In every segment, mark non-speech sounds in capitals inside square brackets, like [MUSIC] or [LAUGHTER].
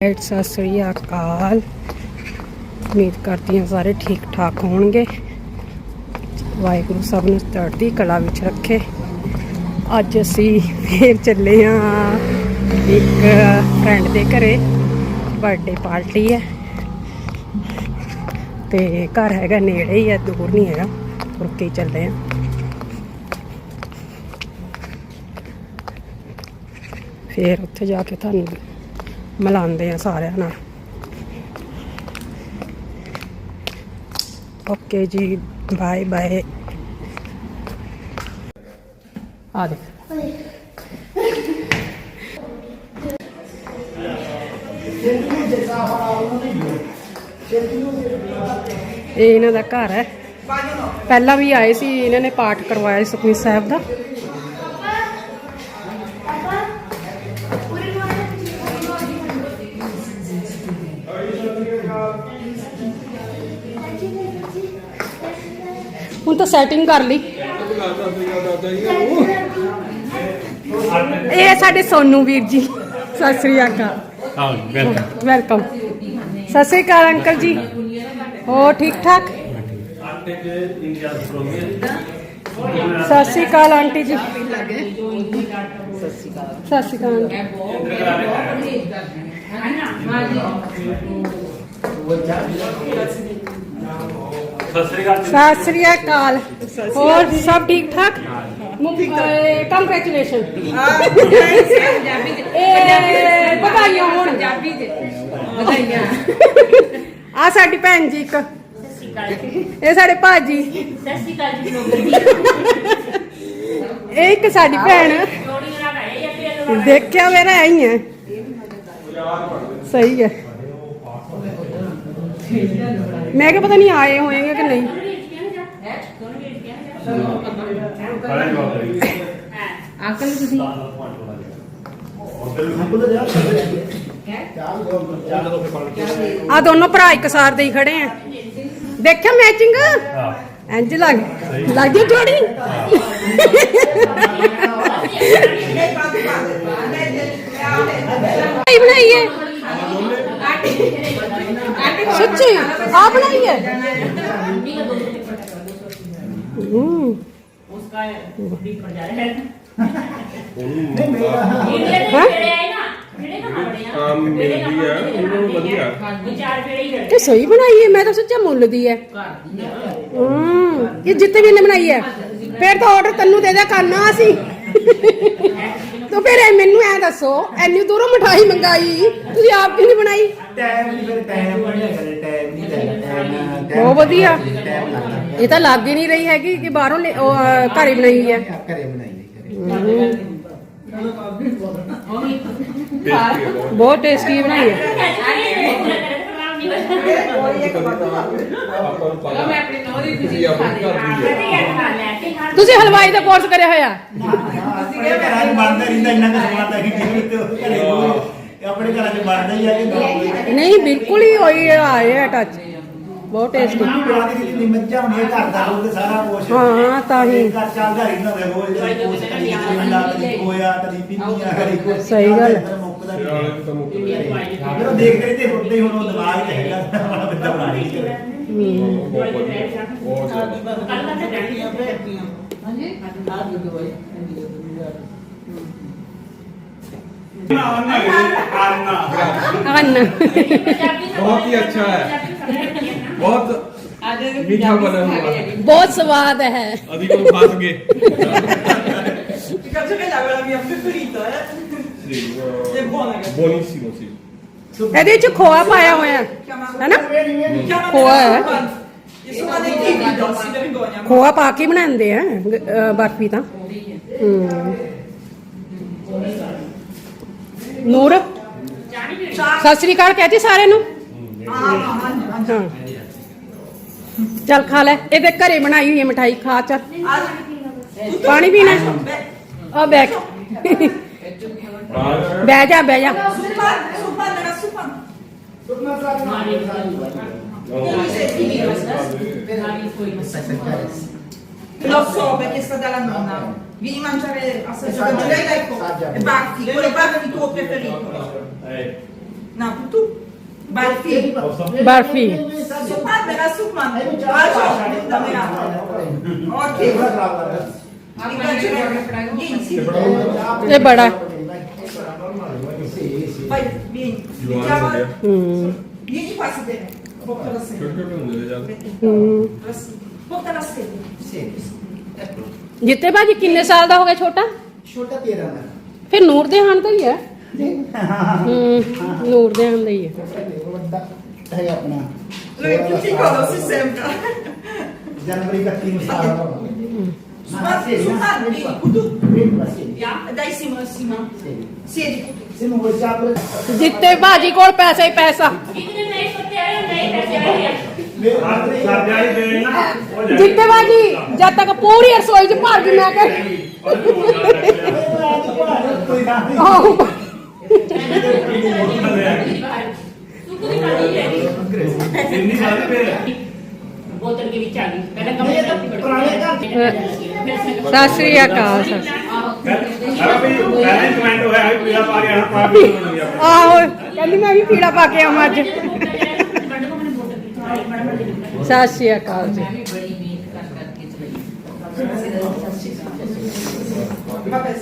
ਸਤਿ ਸ੍ਰੀ ਅਕਾਲ। ਉਮੀਦ ਕਰਦੀ ਹਾਂ ਸਾਰੇ ਠੀਕ ਠਾਕ ਹੋਣਗੇ। ਵਾਹਿਗੁਰੂ ਸਭ ਨੂੰ ਚੜ੍ਹਦੀ ਕਲਾ ਵਿੱਚ ਰੱਖੇ। ਅੱਜ ਅਸੀਂ ਫੇਰ ਚੱਲੇ ਹਾਂ ਇੱਕ ਫਰੈਂਡ ਦੇ ਘਰੇ। ਬਰਥਡੇ ਪਾਰਟੀ ਹੈ। ਤੇ ਘਰ ਹੈਗਾ ਨੇੜੇ ਹੀ ਹੈ, ਦੂਰ ਨਹੀਂ ਹੈਗਾ। ਤੁਰ ਕੇ ਹੀ ਚੱਲੇ ਹਾਂ। ਫੇਰ ਉੱਥੇ ਜਾ ਕੇ ਤੁਹਾਨੂੰ ਮਿਲਾਉਂਦੇ ਆ ਸਾਰਿਆਂ ਨਾਲ। ਓਕੇ ਜੀ ਬਾਏ ਬਾਏ ਆ ਦੇ ਇਹ ਇਹਨਾਂ ਦਾ ਘਰ ਹੈ। ਪਹਿਲਾਂ ਵੀ ਆਏ ਸੀ, ਇਹਨਾਂ ਨੇ ਪਾਠ ਕਰਵਾਇਆ ਸੀ ਸੁਖਮਨੀ ਸਾਹਿਬ ਦਾ। ਤਾਂ ਸੈਟਿੰਗ ਕਰ ਲਈ। ਇਹ ਸਾਡੇ ਸੋਨੂ ਵੀਰ ਜੀ। ਸਤਿ ਸ੍ਰੀ ਅਕਾਲ। ਹਾਂ ਵੈਲਕਮ ਵੈਲਕਮ ਸਤਿ ਸ੍ਰੀ ਅਕਾਲ ਅੰਕਲ ਜੀ। ਹੋ ਠੀਕ ਠਾਕ? ਸਤਿ ਸ੍ਰੀ ਅਕਾਲ ਆਂਟੀ ਜੀ। ਸਤਿ ਸ੍ਰੀ ਅਕਾਲ। ਸਤਿ ਸ੍ਰੀ ਅਕਾਲ ਸਤਿ ਸ੍ਰੀ ਅਕਾਲ। ਹੋਰ ਸਭ ਠੀਕ ਠਾਕ? ਕੰਗ੍ਰੈਚੁਲੇਸ਼ਨ ਇਹ ਵਧਾਈਆਂ ਹੋਣ। ਵਧਾਈਆਂ। ਆ ਸਾਡੀ ਭੈਣ ਜੀ ਇੱਕ। ਇਹ ਸਾਡੇ ਭਾਜੀ। ਸਤਿ ਸ਼੍ਰੀ ਅਕਾਲ ਜੀ ਨੌਕਰੀ ਇਹ ਇੱਕ ਸਾਡੀ ਭੈਣ ਦੇਖਿਆ ਮੇਰਾ ਆਈ ਹੈ ਸਹੀ ਹੈ ਮੈਂ ਕਿਹਾ ਪਤਾ ਨਹੀਂ ਆਏ ਹੋਏਗੇ ਕਿ ਨਹੀਂ। ਅੰਕਲ ਤੁਸੀਂ? ਆ ਦੋਨੋਂ ਭਰਾ ਇੱਕ ਸਾਰ ਦੇ ਹੀ ਖੜੇ ਆ। ਦੇਖਿਆ ਮੈਚਿੰਗ ਇੰਜ ਲੱਗ ਲੱਗੀ ਜੋੜੀ? ਕੀ ਬਣਾਈ ਹੈ ਸੱਚੀ ਆ ਬਣਾਈ ਹੈ ਹੂੰ उसका भी पड़ जा रहा है ਹੈਂ? ਜਿਹੜੇ ਆਏ ਨਾ ਜਿਹੜੇ ਨਾ ਬੜੇ ਆ ਆਮ ਮਿਲਦੀ ਆ, ਉਹਨਾਂ ਨੂੰ ਵਧੀਆ। ਹਾਂਜੀ ਚਾਰ ਜਿਹੜੇ ਹੀ ਇਹ ਸਹੀ ਬਣਾਈ ਹੈ ਮੈਂ ਤਾਂ ਸੱਚਾ ਮੁੱਲ ਦੀ ਹੈ ਹੂੰ ਇਹ ਜਿੱਤੇ ਵੀ ਇਹਨੇ ਬਣਾਈ ਹੈ ਫਿਰ ਤਾਂ ਆਰਡਰ ਤੈਨੂੰ ਦੇ ਦਿਆ ਕਰਨਾ ਅਸੀਂ ਤੋ ਫਿਰ ਇਹ ਮੈਨੂੰ ਐ ਦੱਸੋ ਐਨੀ ਦੂਰੋਂ ਮਠਾਈ ਮੰਗਾਈ ਤੁਸੀਂ ਆਪ ਕਿਉਂ ਨਹੀਂ ਬਣਾਈ? ਟਾਈਮ ਨਹੀਂ ਫਿਰ ਟਾਈਮ ਨਹੀਂ ਕਰੇ ਟਾਈਮ ਨਹੀਂ ਲੱਗਦਾ ਟਾਈਮ ਬਹੁਤ ਵਧੀਆ। ਇਹ ਤਾਂ ਲੱਗ ਹੀ ਨਹੀਂ ਰਹੀ ਹੈਗੀ ਕਿ ਬਾਹਰੋਂ ਲੈ- ਉਹ, ਅਹ, ਘਰੇ ਬਣਾਈ ਹੈ। ਘਰੇ ਬਣਾਈ ਨਹੀਂ ਕਰੇ ਬਹੁਤ ਟੇਸਟੀ ਬਣਾਈ ਹੈ। ਮੈਂ ਆਪਣੀ ਨੌਂ ਦੀ ਖੁਸ਼ੀ ਆਪਣੀ ਘਰ ਦੀ ਹੈ ਤੁਸੀਂ ਹਲਵਾਈ ਦਾ ਕੋਰਸ ਕਰਿਆ ਹੋਇਆ ਅਸੀਂ ਘਰਾਂ 'ਚ ਬਣਦਾ ਰਹਿੰਦਾ ਇੰਨਾ ਕੁ ਸਮਾਨ ਤਾਂ ਕਿ ਕਿਤੇ ਘਰੇ ਕੋਈ ਆਪਣੇ ਘਰਾਂ 'ਚ ਬਣਦਾ ਹੀ ਆ ਕਿ ਨਾ ਕੋਈ ਨਹੀਂ ਬਿਲਕੁਲ ਹੀ ਹੋਈ ਆਏ ਟੱਚ ਬਹੁਤ ਟੇਸਟੀ ਵਿਆਹ ਦੀ ਜਿੰਨੀ ਮੱਝਾਂ ਹੁੰਦੀਆਂ ਘਰ ਦਾ ਉਹ ਸਾਰਾ ਕੁਝ ਹਾਂ, ਤਾਂ ਹੀ। ਘਰ ਚੱਲਦਾ ਰਹਿੰਦਾ ਵੇ ਰੋਜ਼ ਕਦੀ ਕੁਛ ਕਦੀ ਖੋਇਆ ਕਦੀ ਖੋਇਆ ਕਦੀ ਪਿੰਨੀਆਂ ਕਦੀ ਕੁਛ ਸਹੀ ਗੱਲ ਹੈ। ਮੁੱਕਦਾ ਨਹੀਂ। ਨਾਲੇ ਤਾਂ ਮੁੱਕ ਜਦੋਂ ਦੇਖਦੇ ਰਹਿੰਦੇ ਹੁੰਦੇ ਹੀ ਹੁਣ ਉਹ ਦਿਮਾਗ ਤੇ ਹੈਗਾ ਬੜਾ ਬੰਦਾ ਬਣਾ ਲਈ ਕਰੇ ਬਹੁਤ ਵਧੀਆ ਬਹੁਤ ਜ਼ਿਆਦਾ ਅੰਨ बहुत ही अच्छा है बहुत मीठा बना हुआ है ਬਹੁਤ ਸਵਾਦ ਹੈ [LAUGHS] अधिक फंस गए Eh? È buona che buonissimo sì ਇਹਦੇ ਵਿੱਚ ਖੋਆ ਪਾਇਆ ਹੋਇਆ ਹੈ ਨਾ chiama Può, eh? Io sono dei tipici, si vergogna. ਖੋਆ ਪਾ ਕੇ ਬਣਾਉਂਦੇ ਆ ਅਹ, ਬਰਫੀ ਤਾਂ ਹੂੰ ਨੂਰ ਸਤਿ ਸ੍ਰੀ ਅਕਾਲ ਕਹਤੀ ਸਾਰਿਆਂ ਨੂੰ ਹਾਂ ਚੱਲ ਖਾ ਲੈ ਇਹਦੇ ਘਰੇ ਬਣਾਈ ਹੋਈ ਹੈ ਮਠਾਈ ਖਾ ਚੱਲ ਪਾਣੀ ਪੀਣਾ ਆ ਬੈਠ ਬਹਿ ਜਾ ਬਹਿ ਜਾ Sul pan, sul pan, era sul pan. Lo so perché è stata la nonna. Vieni a mangiare a San Giulietta ecco. E Batti, quelle Batti tuo preferito. ਨਾ ਪੁੱਤੂ ਬਰਫੀ ਬਰਫੀ ਸੁਪਾ ਮੇਰਾ ਸੁਪਾ ਆ ਜਾ ਮੇਰਾ okay Hayır, benim. Yuvarlak oluyor. Yeni pası deme. Boktalası. ਬਸ ਬoktalası ਦੇ ਜਿੱਤੇ ਭਾਜੀ ਕਿੰਨੇ ਸਾਲ ਦਾ ਹੋ ਗਿਆ ਛੋਟਾ ਛੋਟਾ 13 ਦਾ ਫਿਰ ਨੂਰ ਦੇ ਹਾਨ ਦਾ ਹੀ ਹੈ ਹੂੰ ਨੂਰ ਦੇ ਹਾਨ ਦਾ ਹੀ ਹੈ ਵੱਡਾ ਹੈ ਆਪਣਾ ਲੋ ਕੀ ਕੋਲ ਸੀ ਸੇਮ ਦਾ ਜਨਵਰੀ 31 ਨੂੰ ਸਾਲ ਦਾ ਹੋਣਾ। Smart, smart, bir kutu. Bir basit. Ya dai sima sima. Sedi kutu. ਚਾਪਲ ਜਿੱਤੇ ਭਾਜੀ ਕੋਲ ਪੈਸਾ ਹੀ ਪੈਸਾ ਇੱਕ ਦਿਨ ਨਹੀਂ ਸੁੱਤੇ ਆਏ ਨਹੀਂ ਪੈਸੇ ਆਏ ਆ ਸਾਡੇ ਵਾਲੀ ਦੇ ਨਾ ਹੋ ਜਾਏ ਜਿੱਤੇ ਭਾਜੀ ਜਦ ਤੱਕ ਸਤਿ ਸ੍ਰੀ ਅਕਾਲ ਸਰ। ਆਹੋ ਕਹਿੰਦੀ ਮੈਂ ਵੀ ਪੀੜਾ ਪਾ ਕੇ ਆਵਾਂ ਅੱਜ। ਸਤਿ ਸ੍ਰੀ ਅਕਾਲ ਜੀ। Vabbè,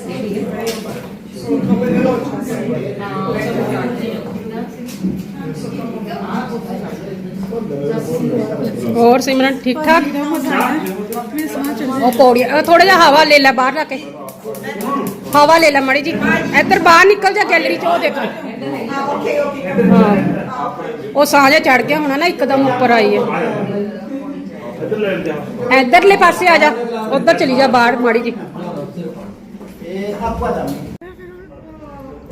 ਹੋਰ ਸਿਮਰਨ ਠੀਕ ਠਾਕ? ਉਹ ਪੌੜੀ ਥੋੜਾ ਜਿਹਾ ਹਵਾ ਲੈ ਲੈ ਬਾਹਰ ਰੱਖ ਕੇ। ਹਵਾ ਲੈ ਲੈ ਮੜੀ ਜੀ। ਇੱਧਰ ਬਾਹਰ ਨਿਕਲ ਜਾ ਗੈਲਰੀ ਚ ਉਹ ਦੇਖ। Ah, ok, ok. ਚੜ ਗਿਆ ਹੋਣਾ ਨਾ ਇੱਕਦਮ ਉੱਪਰ ਆਈ ਹੈ। ਇੱਧਰਲੇ ਪਾਸੇ ਆ ਜਾ ਉੱਧਰ ਚਲੀ ਜਾ ਬਾਹਰ ਮਾੜੀ ਜੀ। ਇਹ ਆਪਾ ਦਾ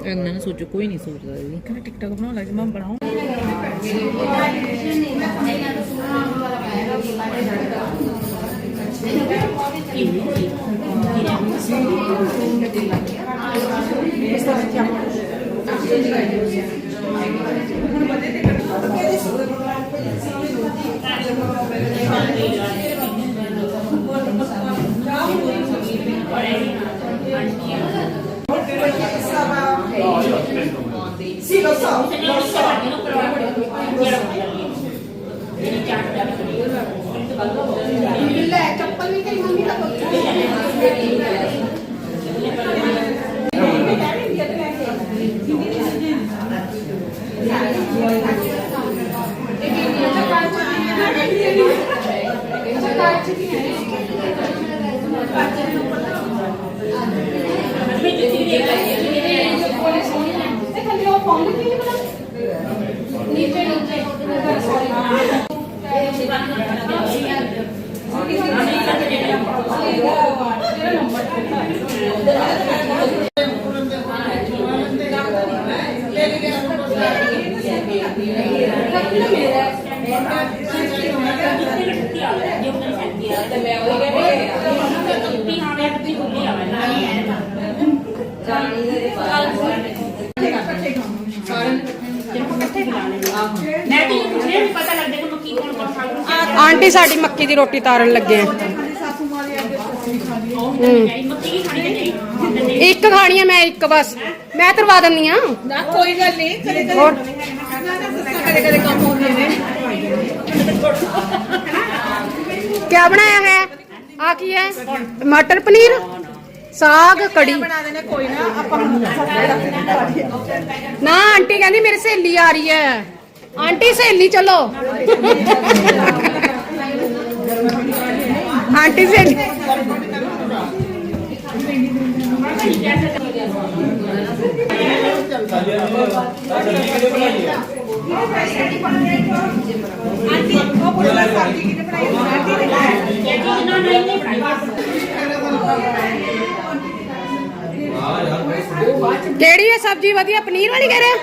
ਇਹਨਾਂ ਨੇ ਸੋਚੋ ਕੋਈ ਨਹੀਂ ਸੋਚਦਾ ਜੀ ਕਹਿੰਦਾ ਟਿਕਟੌਕ ਬਣਾਉਣ ਲੱਗ ਮੈਂ ਬਣਾਉਂ Sì, lo so, lo so. ਮੈਂ ਤੇ ਇਹ ਪੁੱਛਿਆ ਵੀ ਪਤਾ ਲੱਗਦਾ ਕਿ ਮੱਕੀ ਕੋਣ ਕੋਣ ਖਾਂਦਾ ਆਂਟੀ ਸਾਡੀ ਮੱਕੀ ਦੀ ਰੋਟੀ ਤਾਰਨ ਲੱਗੇ ਆ। ਇੱਕ ਖਾਣੀ ਆ ਮੈਂ ਇੱਕ ਬਸ। ਮੈਂ ਤਰਵਾ ਦਿੰਨੀ ਆ। ਨਾ ਕੋਈ ਗੱਲ ਨਹੀਂ ਕਦੇ ਕਦੇ ਹੋਰ? ਕਦੇ ਕਦੇ ਕੰਮ ਹੁੰਦੇ ਨੇ ਕੀ ਬਣਾਇਆ ਹੈ ਆ ਕੀ ਹੈ? ਮਟਰ ਪਨੀਰ? ਸਾਗ ਕੜੀ। ਨਾ ਆਂਟੀ ਕਹਿੰਦੀ ਮੇਰੀ ਸਹੇਲੀ ਆ ਰਹੀ ਹੈ। ਆਂਟੀ ਸਹੇਲੀ ਚਲੋ। ਆਂਟੀ ਸਹੇਲੀ ਆਂਟੀ ਉਹ ਪੁੱਛਦਾ ਸਬਜ਼ੀ? ਕਿਨੇ ਬਣਾਈ ਆਂਟੀ ਨੇ ਇਹ ਚੀਜ਼ ਨਾ ਨਹੀਂ ਨਹੀਂ ਬਣਾਈ ਕਿਹੜੀ ਹੈ? ਸਬਜ਼ੀ ਵਧੀਆ ਪਨੀਰ ਵਾਲੀ ਕਹਿ ਰਹੇ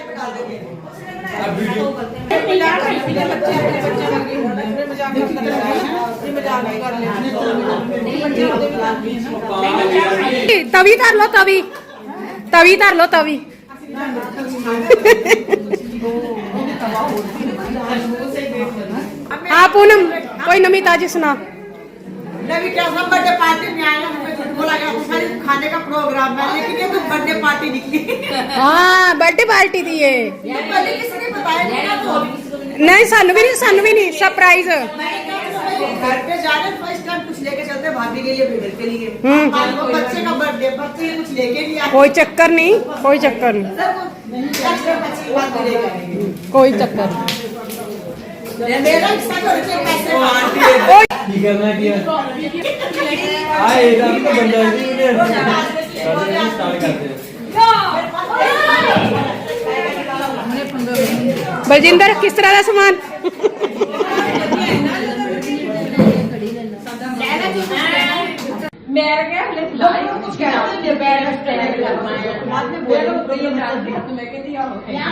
ਮਜ਼ਾਕ ਕਰਦੇ ਬੱਚੇ ਬੱਚੇ ਵਰਗੇ ਹੁੰਦੇ ਨੇ ਮਜ਼ਾਕ ਕਰਦੇ तभी कर लो तभी तभी धर लो तभी हाँ पूनम कोई नमी ताजी सुना। बर्थडे पार्टी हाँ बर्थडे पार्टी थी ये। नहीं सन नहीं सानू भी नहीं सानू भी नहीं सरप्राइज़ घर पे फ़र्स्ट टाइम कुछ लेके चलते भाभी के लिए के लिए। हम्म। बच्चे का बर्थडे बच्चे कुछ लेके नहीं कोई चक्कर नहीं कोई चक्कर नहीं। कोई चक्कर बलजिंदर किस तरह का सामान? ਮੈਂ ਕਿਹਾ ਲੈ ਲਾਈ ਕੁਝ ਕਹਿਣਾ ਤੇ ਬੈਡ ਸਟੈਂਡ ਕਰਨਾ ਹੈ ਬਾਅਦ ਵਿੱਚ ਬੋਲੋ ਕੋਈ ਨਾਲ ਦੀ ਮੈਂ ਕਹਿੰਦੀ ਆ ਹੋ ਗਿਆ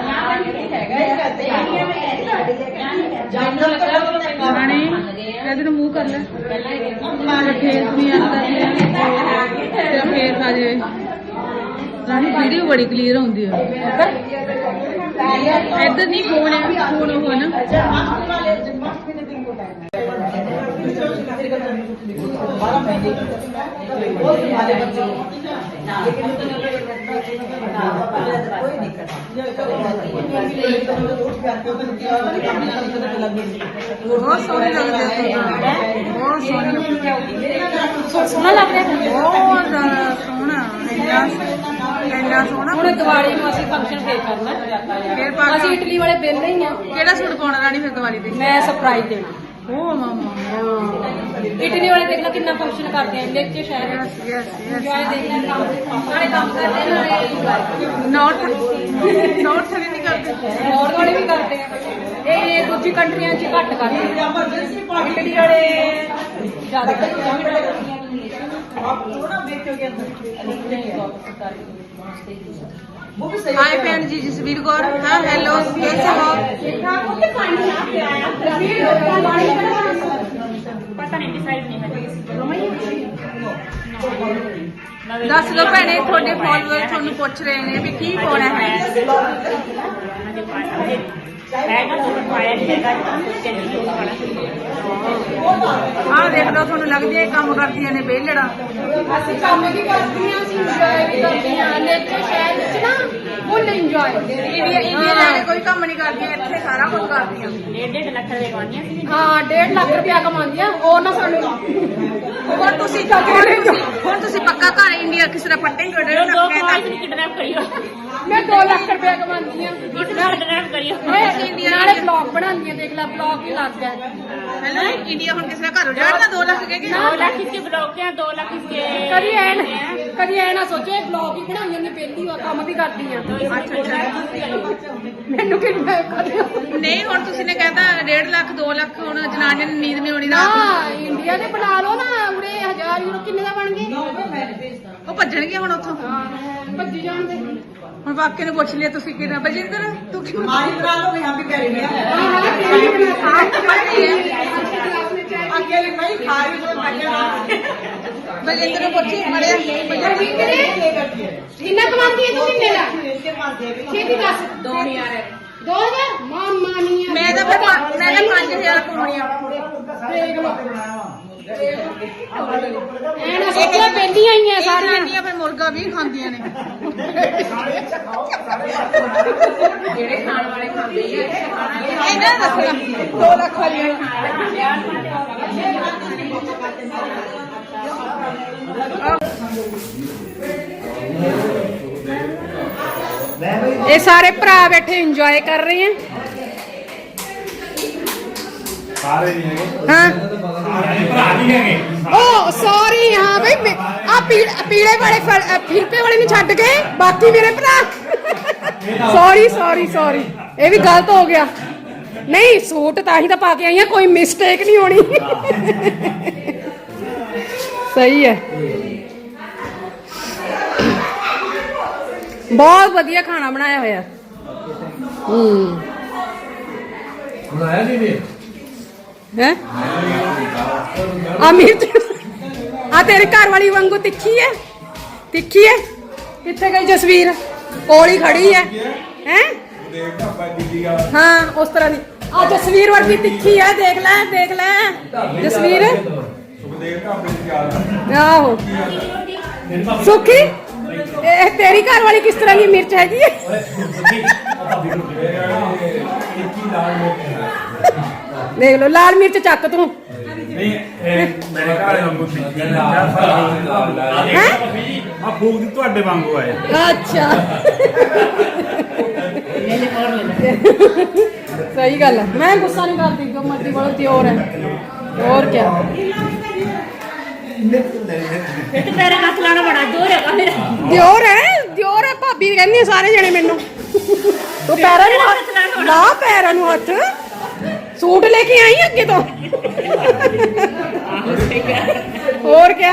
ਨਾ ਨਹੀਂ ਹੈਗਾ ਇਹ ਕਰਦੇ ਆ ਮੈਂ ਕਹਿੰਦੀ ਸਾਡੇ ਜੇ ਕਹਿੰਦੀ ਜਾਨੋ ਕਰੋ ਤੇ ਕਰਾਣੀ ਇਹਦੇ ਨੂੰ ਮੂੰਹ ਕਰ ਲੈ ਪਹਿਲਾਂ ਇਹ ਮਾਰ ਖੇਤ ਵੀ ਆਉਂਦਾ ਤੇ ਫੇਰ ਖਾ ਜੇ ਰਾਣੀ ਵੀਡੀਓ ਬੜੀ ਕਲੀਅਰ ਆਉਂਦੀ ਹੈ ਇੱਧਰ ਨਹੀਂ ਫੋਨ ਹੈ ਫੋਨ ਉਹ ਨਾ ਅੱਛਾ ਮਾਸਕ ਵਾਲੇ ਮਾਸਕ ਨੇ ਦਿਨ ਕੋਟਾ ਬਹੁਤ ਸੋਹਣੀ ਲੱਗਦੀ ਹੈ ਬਹੁਤ ਸੋਹਣੀ ਸੋਹਣਾ ਲੱਗ ਰਿਹਾ ਬਹੁਤ ਜ਼ਿਆਦਾ ਸੋਹਣਾ ਇੰਨਾ ਇੰਨਾ ਸੋਹਣਾ ਹੁਣ ਦੀਵਾਲੀ ਨੂੰ ਅਸੀਂ ਫੰਕਸ਼ਨ ਫੇਰ ਕਰਨਾ ਫੇਰ ਅਸੀਂ ਇਟਲੀ ਵਾਲੇ ਬਿੱਲ ਹੀ ਆ। ਕਿਹੜਾ ਸੂਟ ਪਾਉਣਾ ਰਾਣੀ ਫਿਰ ਦੀਵਾਲੀ ਤੇ? ਮੈਂ ਸਰਪ੍ਰਾਈਜ਼ ਦੇਣਾ। ਓ ਮਾਮਾ। ਇਟਲੀ ਵਾਲੇ ਦੇਖ ਲੈ ਕਿੰਨਾ ਫੰਕਸ਼ਨ ਕਰਦੇ ਆ ਦੇਖ ਕੇ ਸ਼ਹਿਰ ਯੈਸ ਯੈਸ ਯੈਸ ਇੰਜੋਏ ਦੇਖ ਲੈ ਕੰਮ ਨਾਲੇ ਕੰਮ ਕਰਦੇ ਨੇ ਨਾਲੇ enjoy। ਨੋਟ ਨੋਟ ਥਰੀ ਨਹੀਂ ਕਰਦੇ ਹੋਰ ਵਾਲੇ ਵੀ ਕਰਦੇ ਆ ਇਹ ਦੂਜੀ ਕੰਟਰੀਆਂ 'ਚ ਘੱਟ ਕਰਦੇ ਆ ਇਟਲੀ ਵਾਲੇ ਜ਼ਿਆਦਾ ਕਰਦੇ ਆ ਹਾਈ ਭੈਣ ਜੀ ਜਸਵੀਰ ਨਹੀਂ ਡਿਸਾਈਡ ਦੱਸ ਦਿਓ ਭੈਣੇ, ਤੁਹਾਡੇ ਫਾਲੋਅਰ ਤੁਹਾਨੂੰ ਪੁੱਛ ਰਹੇ ਨੇ ਵੀ ਕੀ ਪਾਉਣਾ ਹੈ। ਮੈਂ ਤੁਹਾਨੂੰ ਪਾਇਆ ਨਹੀਂ ਹੈਗਾ ਕੁਝ ਨਹੀਂ ਪਾਣਾ ਆਹ ਦੇਖ ਲਓ, ਤੁਹਾਨੂੰ ਲੱਗਦੀ ਹੈ ਇਹ ਕੰਮ ਕਰਦੀਆਂ ਨੇ ਵਿਹਲੜਾ। ਅਸੀਂ ਕੰਮ ਵੀ ਕਰਦੀਆਂ ਅਸੀਂ ਇੰਜੋਏ ਵੀ ਕਰਦੀਆਂ ਨੇਚਰ ਸ਼ਹਿਰ ਵਿੱਚ ਨਾ ਫੁੱਲ ਇੰਜੋਏ ਇੰਡੀਆ ਇੰਡੀਆ ਵਾਲੇ ਕੋਈ ਕੰਮ ਨਹੀਂ ਕਰਦੀਆਂ ਇੱਥੇ ਸਾਰਾ ਕੁਝ ਕਰਦੀਆਂ। ਡੇਢ ਡੇਢ ਲੱਖ ਰੁਪਏ ਕਮਾਉਂਦੀਆਂ ਸੀ ਹਾਂ 1.5 ਲੱਖ ਰੁਪਇਆ ਕਮਾਉਂਦੀਆਂ ਉਹ ਨਾ ਸਾਨੂੰ ਹੁਣ ਤੁਸੀਂ ਹੁਣ ਤੁਸੀਂ ਪੱਕਾ ਘਰ ਇੰਡੀਆ ਕਿਸੇ ਦਾ ਪੱਟੇ ਹੀ ਕੱਢਣਾ ਦੋ ਪੁਆਇੰਟ ਕਿਡਨੈਪ ਕਰਿਓ ਮੈਂ 2 ਲੱਖ ਰੁਪਇਆ ਕਮਾਉਂਦੀ ਆ ਕਿਡਨੈਪ ਕਰਿਓ ਮੈਂ ਇੰਡੀਆ ਨਾਲੇ ਬਲੌਗ ਬਣਾਉਂਦੀ ਆ ਦੇਖ ਲੈ ਬਲੌਗ ਹੀ ਲੱਗ ਗਿਆ। ਹੈਲੋ ਇੰਡੀਆ ਹੁਣ ਕਿਸੇ ਦਾ ਘਰ ਉਜਾੜਨਾ 2 ਲੱਖ ਕਹਿ ਕੇ? 2 ਲੱਖ ਇਸਕੇ ਬਲੌਗ ਕੇ 2 ਲੱਖ ਇਸਕੇ ਕਰੀ ਐਨ ਕਦੀ ਐ ਨਾ ਸੋਚੋ ਇਹ ਬਲੌਗ ਹੀ ਬਣਾਉਂਦੀਆਂ ਨੇ ਪਹਿਲੀ ਵਾਰ ਕੰਮ ਵੀ ਕਰਦੀਆਂ ਅੱਛਾ ਅੱਛਾ। ਮੈਨੂੰ ਕਿੰਨਾ ਕਰਿਓ ਨਹੀਂ ਹੁਣ ਤੁਸੀਂ ਨੇ ਕਹਿੰਦਾ 1.5 ਲੱਖ 2 ਲੱਖ ਹੁਣ ਜਨਾਨੀ ਨੂੰ ਨੀਂਦ ਨਹੀਂ ਆਉਣੀ ਰਾਤ ਨੂੰ ਇੰਡੀਆ ਦੇ ਬਣਾ ਲਓ ਨਾ। 1000 ਯੂਰੋ ਕਿੰਨੇ ਦਾ ਬਣ ਗਏ ਉਹ ਭੱਜਣਗੇ ਹੁਣ ਉੱਥੋਂ ਹਾਂ ਭੱਜੀ ਜਾਣਗੇ ਹੁਣ ਵਾਕੇ ਨੂੰ ਪੁੱਛ ਲਿਆ ਤੁਸੀਂ ਕਿਹੜਾ ਬਲਜਿੰਦਰ ਤੂੰ ਕਿਉਂ ਮਾਰੀ ਕਰਾ ਲੋ ਮੈਂ ਆਪੇ ਕਰੀ ਗਿਆ ਅੱਗੇ ਲਈ ਭਾਈ ਖਾਰੀ ਤੋਂ ਬੱਜਣਾ ਬਲਜਿੰਦਰ ਨੂੰ ਪੁੱਛੀ ਮੜਿਆ ਬਲਜਿੰਦਰ ਕਿੰਨਾ ਕਮਾਉਂਦੀ ਹੈ ਤੁਸੀਂ ਮੇਰਾ ਛੇਤੀ ਦੱਸ 2000 ਹੈ 2000 ਮਾਂ ਮਾਨੀ ਮੈਂ ਤਾਂ ਮੈਂ ਤਾਂ 5000 ਕਮਾਉਣੀ ਆ ਦੇਖ ਲਓ ਐ ਨਾ ਸੋਚਿਆ ਪਹਿਲੀਆਂ ਹੀ ਆ ਇਹ ਸਾਰੀਆਂ। ਜਨਾਨੀਆਂ ਫਿਰ ਮੁਰਗਾ ਵੀ ਖਾਂਦੀਆਂ ਨੇ। ਜਿਹੜੇ ਖਾਣ ਵਾਲੇ ਖਾਂਦੇ ਹੀ ਆ ਇਹਨਾਂ ਦਾ ਦੱਸਣਾ 2 ਲੱਖ ਵਾਲੀ ਇਹ ਸਾਰੇ ਭਰਾ ਬੈਠੇ ਇੰਜੋਏ ਕਰ ਰਹੇ ਆ। ਸਾਰੇ ਨਹੀਂ ਹੈਗੇ। ਹਾਂ? ਸਾਰੇ ਭਰਾ ਨਹੀਂ ਹੈਗੇ। ਓ ਸੌਰੀ ਹਾਂ ਬਈ ਆ ਪੀਲੇ ਵਾਲੇ ਫਲ- ਅ, ਫਿਰਪੇ ਵਾਲੇ ਨੂੰ ਛੱਡ ਕੇ ਬਾਕੀ ਮੇਰੇ ਭਰਾ। ਸੌਰੀ ਸੌਰੀ ਸੌਰੀ ਇਹ ਵੀ ਗਲਤ ਹੋ ਗਿਆ। ਨਹੀਂ ਸੂਟ ਤਾਂ ਹੀ ਤਾਂ ਪਾ ਕੇ ਆਈ ਆ ਕੋਈ ਮਿਸਟੇਕ ਨਹੀਂ ਹੋਣੀ। ਸਹੀ ਹੈ। ਬਹੁਤ ਵਧੀਆ ਖਾਣਾ ਬਣਾਇਆ ਹੋਇਆ। ਹੂੰ। ਬਣਾਇਆ ਨਹੀਂ ਨੇ ਹੈ ਆ ਮਿਰਚ ਆ ਤੇਰੇ ਘਰ ਵਾਲੀ ਵਾਂਗੂ ਤਿੱਖੀ ਹੈ ਤਿੱਖੀ ਹੈ ਕਿੱਥੇ ਗਈ ਜਸਵੀਰ ਕੋਲ ਹੀ ਖੜੀ ਹੈ ਹੈ ਦੇਖ ਢਾਬਾ ਦਿੱਲੀ ਆ ਹਾਂ ਉਸ ਤਰ੍ਹਾਂ ਦੀ ਆ ਜਸਵੀਰ ਵਰਗੀ ਤਿੱਖੀ ਹੈ ਦੇਖ ਲੈ ਦੇਖ ਲੈ ਜਸਵੀਰ ਦੇ ਢਾਬੇ ਤੇ ਜਾ ਆਹੋ ਸੁਖੀ ਇਹ ਤੇਰੀ ਘਰ ਵਾਲੀ ਕਿਸ ਤਰ੍ਹਾਂ ਦੀ ਮਿਰਚ ਹੈਗੀ ਹੈ ਇੱਕੀ ਲਾਲ ਮਿਰਚ ਦੇਖ ਲਓ ਲਾਲ ਮਿਰਚ ਚੱਕ ਤੂੰ। ਨਹੀਂ ਮੇਰੇ ਘਰ ਵਾਂਗੂ ਨਹੀਂ ਹੈ? ਆ ਫੂਕ ਦੀ ਤੁਹਾਡੇ ਵਾਂਗੂ ਆਏ। ਅੱਛਾ। ਸਹੀ ਗੱਲ ਹੈ ਮੈਂ ਗੁੱਸਾ ਨਹੀਂ ਕਰਦੀ ਜੋ ਮਰਜ਼ੀ ਬੋਲੋ ਤਿਉਰ ਹੈ। ਹੋਰ ਕੀ ਤੇ ਤੇਰੇ ਹੱਥ ਲਾਣਾ ਬੜਾ ਜ਼ੋਰ ਹੈਗਾ ਮੇਰਾ। ਦਿਓਰ ਹੈ ਦਿਓਰ ਹੈ ਭਾਬੀ ਕਹਿੰਦੀ ਆ ਸਾਰੇ ਜਣੇ ਮੈਨੂੰ। ਤੂੰ ਪੈਰਾਂ ਨੂੰ ਹੱਥ ਲਾ ਪੈਰਾਂ ਨੂੰ ਹੱਥ। ਸੂਟ ਲੈ ਕੇ ਆਈ ਅੱਗੇ ਤੋਂ? ਹੋਰ ਕੀ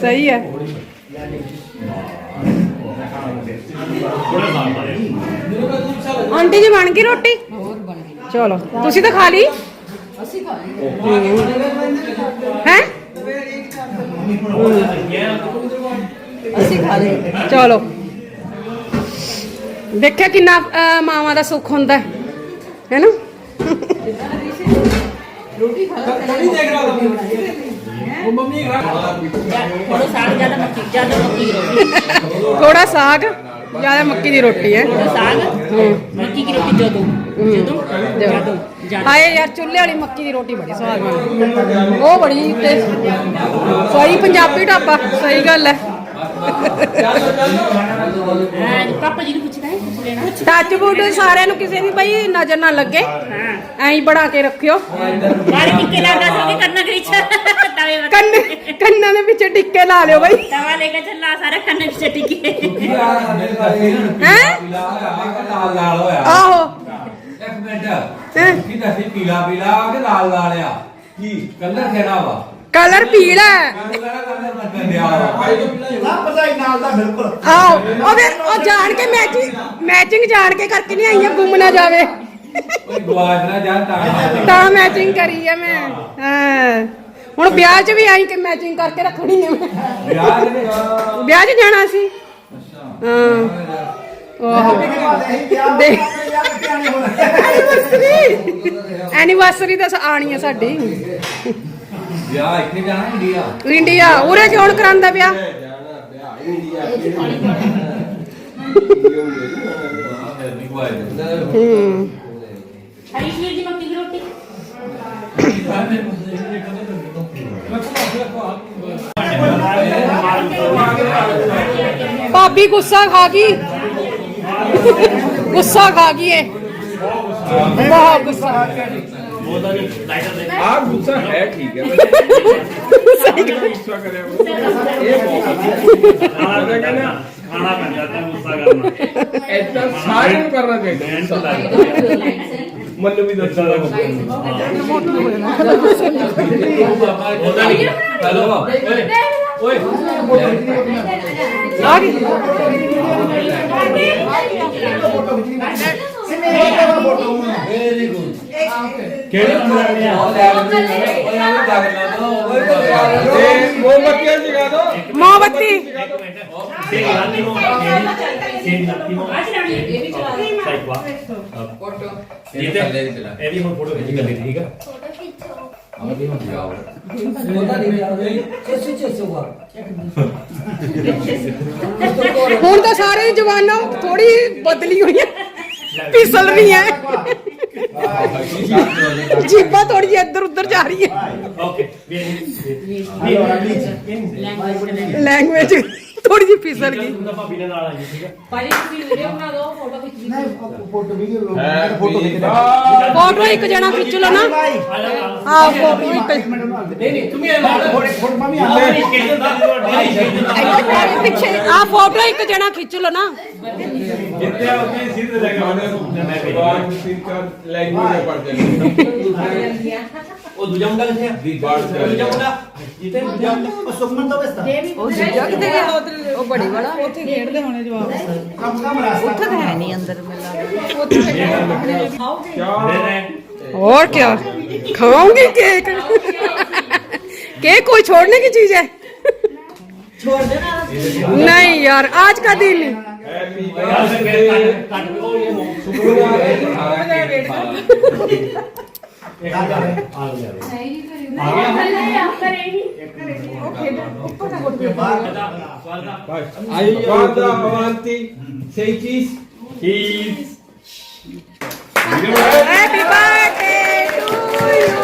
ਸਹੀ ਹੈ। ਆਂਟੀ ਜੀ ਬਣ ਗਈ ਰੋਟੀ? ਹੋਰ ਬਣ ਗਈ ਚਲੋ, ਤੁਸੀਂ ਤਾਂ ਖਾ ਲਈ? ਅਸੀਂ ਖਾ ਲਈ ਹੈ? ਅਸੀਂ ਖਾ ਲਈ ਚਲੋ। ਦੇਖਿਆ ਕਿੰਨਾ ਮਾਵਾਂ ਦਾ ਸੁੱਖ ਹੁੰਦਾ ਹੈ, ਹੈਨਾ? ਨਹੀਂ ਦੇਖ ਰਹਾ ਉਹ ਮੰਮੀ ਖਾ ਥੋੜਾ ਸਾਗ ਜ਼ਿਆਦਾ ਮੱਕੀ ਦੀ ਰੋਟੀ। ਥੋੜਾ ਸਾਗ ਜ਼ਿਆਦਾ ਮੱਕੀ ਦੀ ਰੋਟੀ ਹੈ। ਸਾਗ ਮੱਕੀ ਦੀ ਰੋਟੀ ਜਦੋਂ ਜਦੋਂ ਹਾਏ ਯਾਰ ਚੁੱਲ੍ਹੇ ਵਾਲੀ ਮੱਕੀ ਦੀ ਰੋਟੀ ਬੜੀ ਸਵਾਦ ਬਣਦੀ ਉਹ ਬੜੀ ਤੇ ਸਹੀ ਪੰਜਾਬੀ ਢਾਬਾ ਸਹੀ ਗੱਲ ਹੈ। ਹਾਂ ਪਾਪਾ ਜੀ ਨੂੰ ਪੁੱਛਦਾ ਹੈ ਪੁੱਛ ਲੈਣਾ ਟੱਚ ਬੁੱਡ ਸਾਰਿਆਂ ਨੂੰ ਕਿਸੇ ਦੀ ਬਈ ਨਜ਼ਰ ਨਾ ਲੱਗੇ। ਐਂ ਹੀ ਬਣਾ ਕੇ ਰੱਖਿਓ। ਬਾਹਰ ਟਿੱਕੇ ਲਾਗਾ ਸੋਗੇ ਕਰਨਾ ਗਰੀਚ ਤਵੇ ਵਰ ਕੰਨ ਕੰਨਾਂ ਦੇ ਵਿੱਚ ਟਿੱਕੇ ਲਾ ਲਿਓ ਬਈ। ਤਵਾ ਲੈ ਕੇ ਚੱਲਾ ਸਾਰਾ ਕੰਨ ਵਿੱਚ ਟਿੱਕੇ। ਹੈਂ? ਲਾਲ ਲਾਲ ਹੋਇਆ ਆਹੋ। ਇੱਕ ਮਿੰਟ। ਹੈਂ? ਕੀ ਦੱਸੀ ਪੀਲਾ ਪੀਲਾ ਕਿ ਲਾਲ ਲਾਲ ਆ? ਕੀ? ਕਲਰ ਕਿਹੜਾ ਵਾ। ਕਲਰ ਪੀਲਾ ਹੈ। ਨਾਲ ਦਾ ਬਿਲਕੁਲ। ਆਓ ਉਹ ਫਿਰ ਉਹ ਜਾਣ ਕੇ ਮੈਚਿੰਗ ਮੈਚਿੰਗ ਜਾਣ ਕੇ ਕਰਕੇ ਨਹੀਂ ਆਈਆਂ ਗੁੰਮ ਨਾ ਜਾਵੇ। ਕੋਈ ਗਵਾਚ ਨਾ ਜਾ ਤਾਂ ਤਾਂ ਮੈਚਿੰਗ ਕਰੀ ਆ ਮੈਂ। ਹਾਂ। ਹੁਣ ਵਿਆਹ 'ਚ ਵੀ ਆਈ ਕਿ ਮੈਚਿੰਗ ਕਰਕੇ ਰੱਖਣੀ ਹੈ ਮੈਂ। ਵਿਆਹ ਦੇ ਵਿਆਹ 'ਚ ਜਾਣਾ ਸੀ। ਹਾਂ। ਆਹੋ। ਦੇਖ ਐਨੀਵਰਸਰੀ ਐਨੀਵਰਸਰੀ ਤਾਂ ਆਣੀ ਹੈ ਸਾਡੀ। ਵਿਆਹ ਇੱਥੇ ਜਾਣਾ ਇੰਡੀਆ? ਇੰਡੀਆ ਉਰੇ ਕਿਉਂ ਨੀ ਕਰਾਂਦਾ ਵਿਆਹ ਨਹੀਂ ਕੋਈ ਹੂੰ ਹਰੀ ਸ਼ੀਰ ਦੀ ਮੱਕੀ ਦੀ ਰੋਟੀ ਭਾਬੀ ਗੁੱਸਾ ਖਾ ਗਈ। ਗੁੱਸਾ ਖਾ ਗਈ ਏ। ਬਹੁਤ ਗੁੱਸਾ ਆ ਗੁੱਸਾ। ਹੈ ਠੀਕ ਹੈ ਗੁੱਸਾ ਕਰਿਆ ਖਾਣਾ ਪੈਂਦਾ ਖਾਣਾ ਪੈਂਦਾ ਤਾਂ ਗੁੱਸਾ ਕਰਨਾ ਐਦਾਂ ਸਾਰਿਆਂ ਨੂੰ ਵੀ ਉਹਦਾ ਨਹੀਂ ਹੈਲੋ ਓਏ ਓਏ ਆ ਗਈ ਵੈਰੀ ਗੁੱਡ ਕਿਹੜੇ ਨੰਬਰ ਨੇ ਆ? ਮੋਮਬੱਤੀਆਂ ਜਗਾ ਦੋ। ਮੋਮਬੱਤੀ। ਸੇਮ ਲੱਤੀ ਇਹ ਵੀ ਚਲਾ ਦੇ ਸਾਈਡ ਵਾ ਫੋਟੋ। ਇਹ ਵੀ ਹੁਣ ਫੋਟੋ ਖਿੱਚ ਕੇ ਠੀਕ ਆ। ਹੁਣ ਤਾਂ ਸਾਰੇ ਜਵਾਨਾਂ ਥੋੜੀ ਬਦਲੀ ਹੋਈ ਹੈ ਪਿਸਲ ਰਹੀ ਹੈ। ਜੀਬਾਂ ਥੋੜੀ ਜਿਹੀ ਇੱਧਰ ਉੱਧਰ ਜਾ ਰਹੀ ਹੈ ਓਕੇ ਵੀ ਲੈਂਗੁਏਜ ਥੋੜੀ ਜਿਹੀ ਫਿਸਲ ਗਈ ਭਾਬੀ ਦੇ ਨਾਲ ਆਈ ਠੀਕ ਆ ਭਾਈ ਤੁਸੀਂ ਵੀਡੀਓ ਬਣਾ ਦਿਓ ਫੋਟੋ ਖਿੱਚ ਲਈ ਫੋਟੋ ਵੀਡੀਓ ਫੋਟੋ ਖਿੱਚ ਫੋਟੋ ਇੱਕ ਜਣਾ ਖਿੱਚ ਲਓ ਨਾ ਆ ਫੋਟੋ ਇੱਕ ਫੋਟੋ ਮਾਮੀ ਆ ਇੱਧਰ ਪਿੱਛੇ ਆ ਫੋਟੋ ਇੱਕ ਜਣਾ ਖਿੱਚ ਲਓ ਨਾ ਜਿੱਤੇ ਉੱਤੇ ਸਿੱਧ ਲੈ ਕੇ ਆਉਂਦੇ ਲੈਂਗੁਏਜ ਪੜ ਜਾਂਦੇ ਉਹ ਦੂਜਾ ਮੁੰਡਾ ਕਿੱਥੇ ਆ ਦੀ ਬਾੜ ਦੂਜਾ ਮੁੰਡਾ ਜਿੱਤੇ ਦੂਜਾ ਉਹ ਸੁਖਮਨ ਤੋਂ ਵਸਤਾ ਉਹ ਦੂਜਾ ਕਿੱਥੇ ਗਿਆ ਉਹ ਬੜੀ ਵਾਲਾ ਉੱਥੇ ਖੇਡਦੇ ਹੋਣੇ ਜਵਾਬ ਕੰਮ ਕੰਮ ਰਾਸਤਾ ਉੱਥੇ ਤਾਂ ਹੈ ਨਹੀਂ और क्या खाओगे केक केक कोई छोड़ने की चीज है छोड़ देना नहीं यार आज का दिन नहीं ਉਹ ਇੱਕ ਆ ਗਿਆ ਆ ਗਿਆ Guarda avanti, sei cheese. Cheese happy birthday to you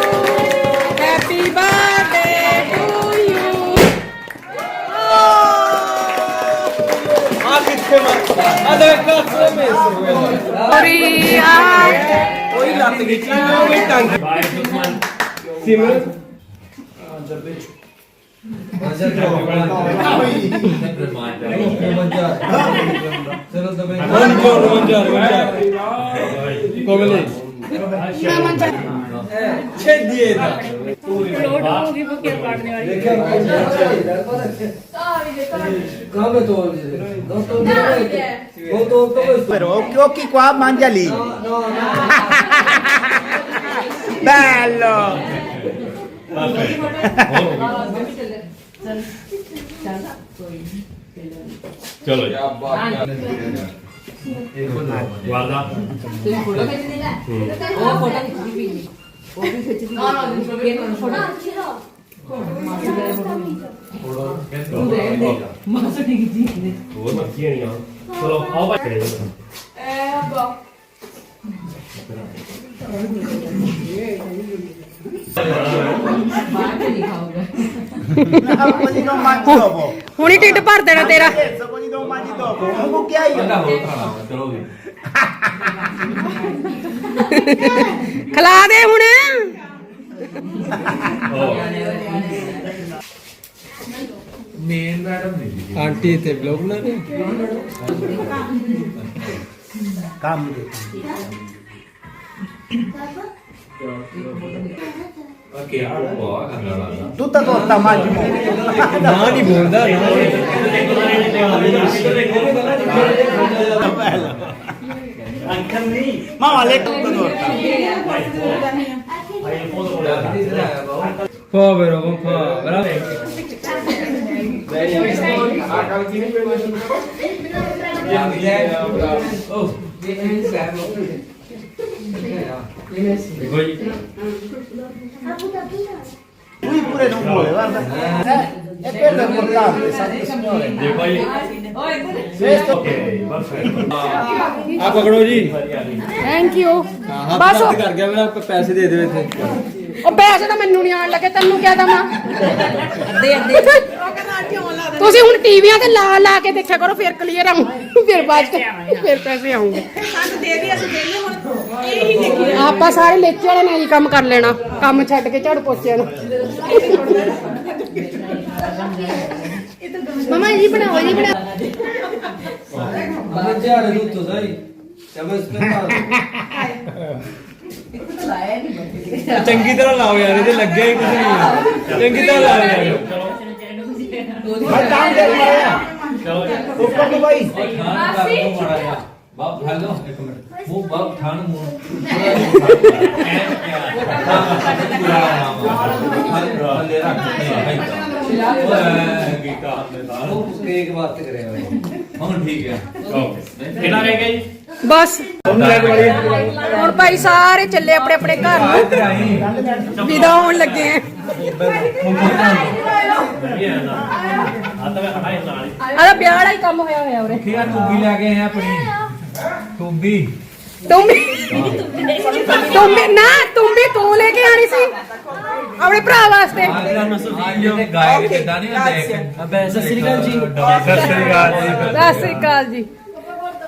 happy birthday to you Ah, che schema! ਉਹੀ ਲੱਤ ਖਿੱਚੀ ਉਹੀ ਟੰਗ ਬਾਏ ਦੁਸ਼ਮਣ ਸਿਮਰ ਜਰਦੇ ਅਜਰ ਚਲੋ ਦਬੇ ਕੋਣ ਕੋਣ ਮੰਜਾ। ਮੰਜਾ ਕੋਮਲੇ ਮੰਜਾ ਛੇਦੀਏ ਦਾ ਲੋਟ ਹੋ। ਗਈ ਬੁਕੇ ਪਾੜਨੇ ਵਾਲੀ ਦੇਖਿਆ ਤਾਂ ਵੀ ਦੇਖਾ ਕੰਮ ਤੋਲ ਦੇ ਦੋ ਤੋਲ ਦੇ togli. Non togli Però occhi, occhi qua, mangia lì. Bello! ਚਲੋ ਜੀ guarda ਹੋਰ ਮੱਖੀਆਂ ਨਹੀਂ ਆ ਚਲੋ ਆਓ ਭਾਈ ਕਰੇ Così non mangi dopo. ਹੁਣੀ ਢਿੱਡ ਭਰ ਦੇਣਾ ਤੇਰਾ. ਚਲੋ ਜੀ ਖਿਲਾ ਦੇ ਹੁਣ आंटी ते ब्लॉग ना रे काम Tutta torta mangi Nani. Borda Bello Anche a me Mamma lei tutta torta Povero papà Veramente. ਦੇਖੋ ਜੀ Lui pure non vuole, guarda. Eh, e quello è importante, sa che signore. ਦੇਖੋ ਜੀ Questo ਓਕੇ ਪਰਫੈਕਟ ਆ ਪਕੜੋ ਜੀ thank you ਬਸ ਕਰ ਗਿਆ ਮੇਰਾ ਪੈਸੇ ਦੇ ਦੇ ਇੱਥੇ ਉਹ ਪੈਸੇ ਤਾਂ ਮੈਨੂੰ ਨਹੀਂ ਆਣ ਲੱਗੇ ਤੈਨੂੰ ਕਿਆ ਦਵਾਂ? ਦੇ ਦੇ। ਤੁਸੀਂ ਹੁਣ ਟੀਵੀਆਂ ਤੇ ਲਾ ਲਾ ਕੇ ਦੇਖਿਆ ਕਰੋ ਫਿਰ ਕਲੀਅਰ ਆਉਂ ਫਿਰ ਬਾਅਦ ਚ ਫਿਰ ਪੈਸੇ ਆਉਂਗੇ ਆਪਾਂ ਸਾਰੇ ਲੇਚੇ ਵਾਲੇ ਨੇ ਕੰਮ ਕਰ ਲੈਣਾ ਕੰਮ ਛੱਡ ਕੇ ਝੜ ਪੋਚੇ ਨੂੰ। ਮਮਾ ਇਹ ਬਣਾਓ ਇਹ ਬਣਾਓ। ਬੱਚੇ ਆਲੇ ਨੂੰ ਤੋਂ ਸਾਈ ਚਮਸ ਚੰਗੀ ਤਰ੍ਹਾਂ ਲਾਓ ਯਾਰ ਇਹਦੇ ਲੱਗਿਆ ਹੀ ਕੁਝ ਨਹੀਂ ਚੰਗੀ ਤਰ੍ਹਾਂ ਲਾਓ ਯਾਰ। Ma tanto è Maria. ਚਲੋ ਜੀ Uffa che vai. ਬਾਪ ਹੈਲੋ ਇੱਕ ਮਿੰਟ ਉਹ ਬਾਪ ਠਾਣ ਮੂੰਹ ਥੱਲੇ ਰੱਖ ਓਏ ਗੀਤਾ ਆਪਣੇ ਨਾਲ ਉਹ ਕੇਕ ਵਾਸਤੇ ਕਰਿਆ ਹੋਇਆ ਹੁਣ ਠੀਕ ਹੈ ਓਕੇ ਕਿਹੜਾ ਰਹਿ ਗਿਆ ਜੀ? ਬਸ। ਹੁਣ ਭਾਈ ਸਾਰੇ ਚੱਲੇ ਆਪਣੇ ਆਪਣੇ ਘਰ ਨੂੰ। ਵਿਦਾ ਹੋਣ ਲੱਗੇ ਆ। ਆਹ ਵਿਆਹ ਵਾਲਾ ਹੀ ਕੰਮ ਹੋਇਆ ਹੋਇਆ ਉਰੇ। ਕੀ ਆ ਟੂਬੀ ਲੈ ਕੇ ਆਏ ਆਪਣੀ। ਟੂਬੀ। ਤੂੰ ਵੀ ਤੂੰ ਵੀ ਨਾ ਤੂੰ ਵੀ ਤੂੰ ਲੈ ਕੇ ਆਣੀ ਸੀ। ਆਪਣੇ ਭਰਾ ਵਾਸਤੇ। ਸਤਿ ਸ੍ਰੀ ਅਕਾਲ ਜੀ। ਸਤਿ ਸ੍ਰੀ ਅਕਾਲ ਜੀ। ਸਤਿ ਸ੍ਰੀ ਅਕਾਲ ਜੀ।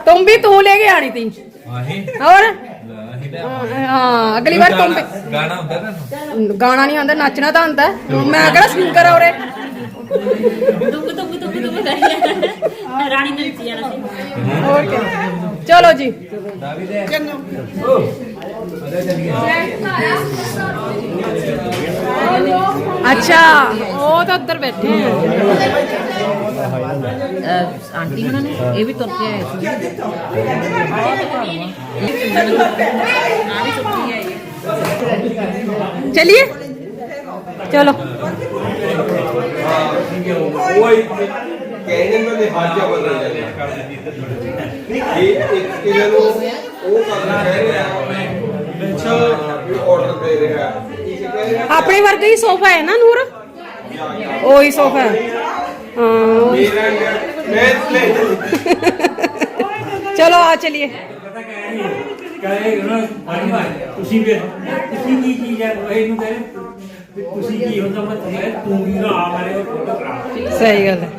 ਤੂੰ ਵੀ ਤੂੰ ਲੈ ਕੇ ਆਣੀ ਤੀ ਆਹੀ ਹੋਰ ਆਹੀ ਹਾਂ ਅਗਲੀ ਵਾਰ ਤੂੰ ਵੀ ਗਾਣਾ ਹੁੰਦਾ ਤੁਹਾਨੂੰ ਗਾਣਾ ਨਹੀਂ ਆਉਂਦਾ ਨੱਚਣਾ ਤਾਂ ਆਉਂਦਾ ਮੈਂ ਕਿਹੜਾ ਸਿੰਗਰ ਆ ਉਰੇ दुख दुख दुख दुख करिए रानी ने नीचे जाना सी ਹੋਰ ਕੀ ਚਲੋ ਜੀ ਅੱਛਾ ਉਹ ਤਾਂ ਉੱਧਰ ਬੈਠੇ ਆ आंटी उन्होंने ये भी तुर के आए थे चलिए चलो ਉਹ ਕਹਿਣੇ ਨੂੰ ਲਿਹਾਜ਼ਾ ਬਦਲ ਜਾਂਦਾ ਇਹ ਇੱਕ ਇਹਨਾਂ ਨੂੰ ਉਹ ਕਰਨਾ ਕਹਿ ਰਿਹਾ ਅੱਛਾ ਵੀ ਆਰਡਰ ਦੇ ਰਿਹਾ ਆਪਣੇ ਵਰਗਾ ਹੀ ਸੋਫਾ ਹੈ ਨਾ ਨੂਰ ਉਹੀ ਸੋਫਾ ਹੈ ਹਾਂ ਮੇਰਾ ਮੈਂ ਲੈ ਚਲੋ ਆ ਚਲਿਏ। ਕਹੇ ਉਹਨਾਂ ਮਾਰੀ ਮਾਰੀ ਤੁਸੀਂ ਵੀ ਤੁਸੀਂ ਕੀ ਚੀਜ਼ ਹੈ? ਉਹ ਇਹਨੂੰ ਕਹੇ ਵੀ ਤੁਸੀਂ ਕੀ ਹੁੰਦਾ ਮੈਂ ਤੁਹਾਨੂੰ ਤੂੰ ਵੀ ਨਾ ਆ ਮਾਰੇ ਫੋਟੋ ਕਰਾ। ਸਹੀ ਗੱਲ ਹੈ।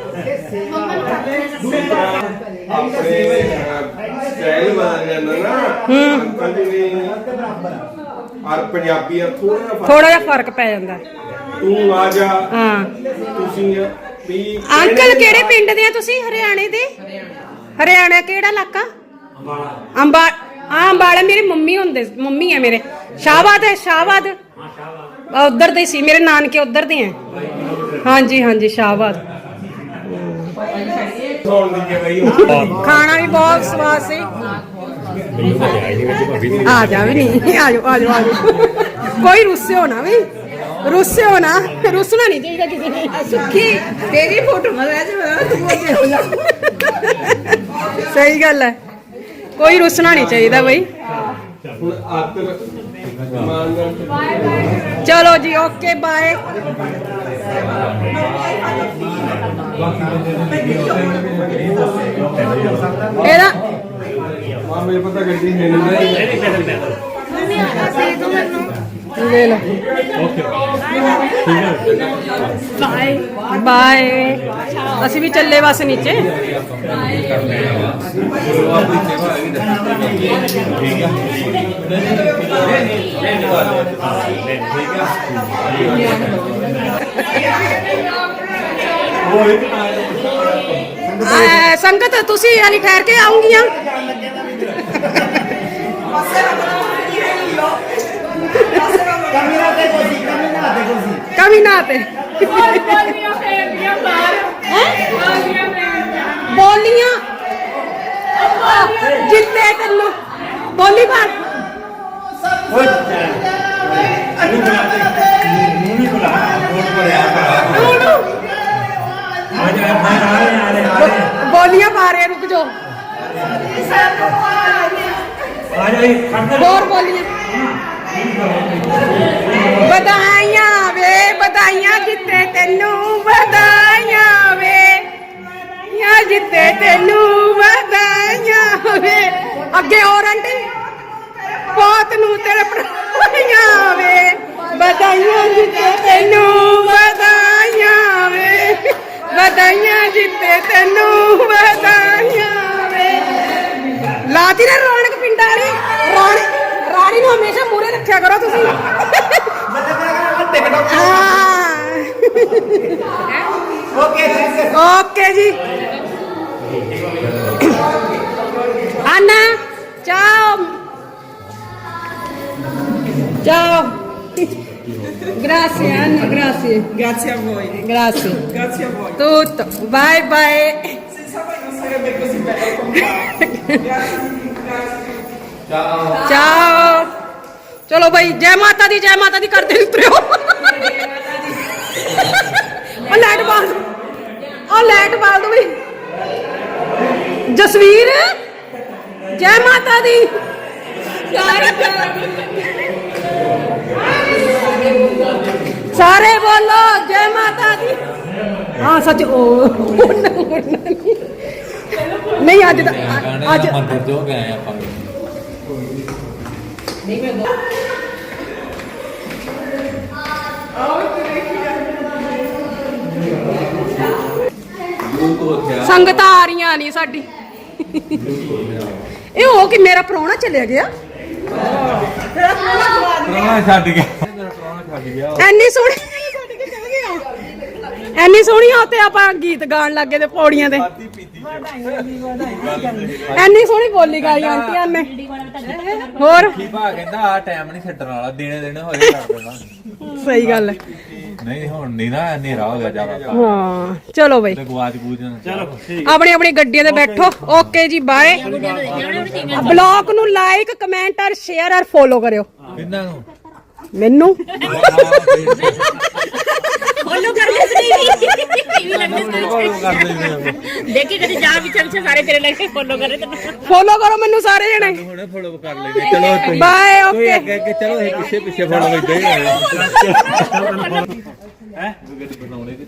ਆਪਣੇ ਸਟਾਈਲ ਬਦਲ ਜਾਂਦਾ ਨਾ ਅੰਕਲ ਜੀ ਨੇ ਔਰ ਪੰਜਾਬੀਆਂ ਥੋੜਾ ਥੋੜਾ ਜਿਹਾ ਫ਼ਰਕ ਪੈ ਜਾਂਦਾ। ਹੈ। ਤੂੰ ਆ ਜਾ। ਹਾਂ। ਤੁਸੀਂ ਵੀ ਅੰਕਲ ਕਿਹੜੇ ਪਿੰਡ ਦੇ ਆ ਤੁਸੀਂ? ਹਰਿਆਣੇ ਦੇ? ਹਰਿਆਣਾ ਕਿਹੜਾ ਇਲਾਕਾ? ਅੰਬਾਲਾ। ਅੰਬਾ ਆ ਅੰਬਾਲਾ ਮੇਰੀ ਮੰਮੀ ਹੁੰਦੇ ਮੰਮੀ ਹੈ ਮੇਰੇ। ਸ਼ਾਹਬਾਦ ਹੈ ਸ਼ਾਹਬਾਦ। ਹਾਂ ਸ਼ਾਬਾਸ਼ ਉਧਰ ਦੇ ਸੀ ਮੇਰੇ ਨਾਨਕੇ ਉਧਰ ਦੇ ਹੈ ਹਾਂਜੀ ਹਾਂਜੀ ਸ਼ਾਹਬਾਦ। ਖਾਣਾ ਵੀ ਬਹੁਤ ਸਵਾਦ ਸੀ। ਆ ਜਾ ਵੀ ਨਹੀਂ। ਆ ਜਾਓ ਆ ਜਾਓ ਆ ਜਾਓ। ਕੋਈ ਰੁੱਸਿਓ ਨਾ ਵੀ। ਰੁੱਸਿਓ ਨਾ ਰੁੱਸਣਾ ਨਹੀਂ ਚਾਹੀਦਾ ਕਿਸੇ ਨੇ ਸੁੱਖੀ ਤੇਰੀ ਫੋਟੋ ਮੈਂ ਲੈ ਜਾ ਤੂੰ ਅੱਗੇ ਹੋ ਜਾ ਸਹੀ ਗੱਲ ਹੈ ਕੋਈ ਰੁੱਸਣਾ ਨਹੀਂ ਚਾਹੀਦਾ ਬਈ ਹੁਣ ਆਤਰ ਮਾਨ ਨਾਲ ਚਲੋ ਜੀ ਓਕੇ ਬਾਏ ਹੈ ਬਾਏ ਬਾਏ ਅਸੀਂ ਵੀ ਚੱਲੇ ਬਸ ਨੀਚੇ। ਸੰਗਤ, ਤੁਸੀਂ ਹਾਲੀ ਠਹਿਰ ਕੇ ਆਉਂਗੀਆਂ। ਕਮੀਨਾ ਤੇ ਕੋਸੀ ਕਮੀਨਾ ਤੇ ਕੋਸੀ ਕਵੀ ਨਾ ਤੇ ਬੋਲੀਆਂ ਜਿੱਤੇ ਤੈਨੂੰ ਬੋਲੀ ਬਾਰ ਓਏ ਅਰੇ ਮੂੰਹ ਨਹੀਂ ਬੁਲਾ ਬੋਲ ਬੜਿਆ ਆ ਜਾ ਵਧਾਈਆਂ ਵੇ, ਵਧਾਈਆਂ ਜਿੱਤੇ ਤੈਨੂੰ, ਵਧਾਈਆਂ ਵੇ। ਯਾ ਜਿੱਤੇ ਤੈਨੂੰ, ਵਧਾਈਆਂ ਵੇ। ਅੱਗੇ ਹੋਰ ਆਂਟੀ ਬਹੁਤ ਨੂੰ ਤੇਰੇ ਵਧਾਈਆਂ ਵੇ। ਵਧਾਈਆਂ ਜਿੱਤੇ ਤੈਨੂੰ, ਵਧਾਈਆਂ ਵੇ। ਵਧਾਈਆਂ ਜਿੱਤੇ ਤੈਨੂੰ, ਵਧਾਈਆਂ ਵੇ। ਲਾਤੀ ਨਾ ਰੌਣਕ ਪਿੰਡਾਂ ਵਾਲੀ। ਰਾਣੀ ਰਾਣੀ ਨੂੰ ਹਮੇਸ਼ਾ ਰੱਖਿਆ ਕਰੋ ਤੁਸੀਂ ਹਾਂ ਓਕੇ ਥੈਂਕ ਓਕੇ ਜੀ Anna, ciao. Ciao. Grazie Anna, grazie. Grazie a voi. Grazie. Grazie a voi. Tutto. Bye bye. Senza voi non sarebbe così bello come fa. Grazie. ciao ਚਲੋ ਭਾਈ ਜੈ ਮਾਤਾ ਦੀ ਜੈ ਮਾਤਾ ਦੀ ਕਰਦੇ ਉਤਰਿਓ ਉਹ ਲਾਈਟ ਬਾਲ ਉਹ ਲਾਈਟ ਬਾਲ ਦੋ ਬਈ ਜਸਵੀਰ ਜੈ ਮਾਤਾ ਦੀ। ਸਾਰੇ ਬੋਲੋ ਜੈ ਮਾਤਾ ਦੀ। ਹਾਂ ਸੱਚ ਉਹ ਨਹੀਂ। ਅੱਜ ਦਾ ਅੱਜ ਮੰਦਿਰ ਜੋ ਗਏ ਆਪਾਂ। ਸੰਗਤ ਆ ਰਹੀਆਂ ਨਹੀਂ ਸਾਡੀ। ਇਹ ਹੋ ਕਿ ਮੇਰਾ ਪ੍ਰਾਹੁਣਾ ਚਲਿਆ ਗਿਆ? ਪ੍ਰਾਹੁਣਾ ਛੱਡ ਗਿਆ। ਮੇਰਾ ਪ੍ਰਾਹੁਣਾ ਛੱਡ ਗਿਆ ਐਨੀ ਸੋਹਣੀ ਐਨੀ ਸੋਹਣੀ ਆ ਤੇ ਆਪਾਂ ਗੀਤ ਗਾਣ ਲੱਗੇ ਤੇ ਪੌੜੀਆਂ ਤੇ। ਐਨੀ ਸੋਹਣੀ ਬੋਲੀ ਗਾਈ ਆਂਟੀਆਂ ਨੇ। ਹੋਰ? ਕੀ ਭਾ ਕਹਿੰਦਾ ਆ ਟਾਈਮ ਨਹੀਂ ਛੱਡਣ ਵਾਲਾ ਦਿਨੇ ਦਿਨੇ ਹੋਏ ਕਰ ਦੇਣਾ ਸਹੀ ਗੱਲ ਹੈ। ਨਹੀਂ ਹੁਣ ਨਹੀਂ ਨਾ ਹਨੇਰਾ ਹੋ ਗਿਆ ਜ਼ਿਆਦਾ। ਹਾਂ ਚਲੋ ਬਈ। ਤੇ ਗਵਾਚ ਗੂਚ ਚਲੋ ਆਪਣੀ ਆਪਣੀ ਗੱਡੀਆਂ ਤੇ ਬੈਠੋ। ਓਕੇ ਜੀ ਬਾਏ। ਬਲੌਗ ਨੂੰ ਲਾਈਕ ਕਮੈਂਟ ਔਰ ਸ਼ੇਅਰ ਔਰ ਫੋਲੋ ਕਰਿਓ। ਕਿੰਨਾਂ ਨੂੰ? ਮੈਨੂੰ? ਫੋਲੋ ਕਰ ਲੈ ਟੀਵੀ ਲੱਗਦੇ ਦੇਖੀ ਕਦੇ ਜਾ ਵੀ ਚੱਲ ਸਾਰੇ ਤੇਰੇ ਲੱਗ ਕੇ ਫੋਲੋ ਕਰੇ ਤੈਨੂੰ। ਫੋਲੋ ਕਰੋ ਮੈਨੂੰ ਸਾਰੇ ਜਣੇ। ਹੁਣੇ ਫੋਲੋ ਕਰ ਲੈਂਦੇ ਚਲੋ ਤੁਸੀਂ ਬਾਏ ਕੋਈ ਓਕੇ ਅੱਗੇ ਅੱਗੇ ਚਲੋ ਇਹ ਪਿੱਛੇ ਪਿੱਛੇ ਫੋਲੋ ਇਦਾਂ ਹੀ ਹੈ ਬਣਾਉਣੇ ਤੇ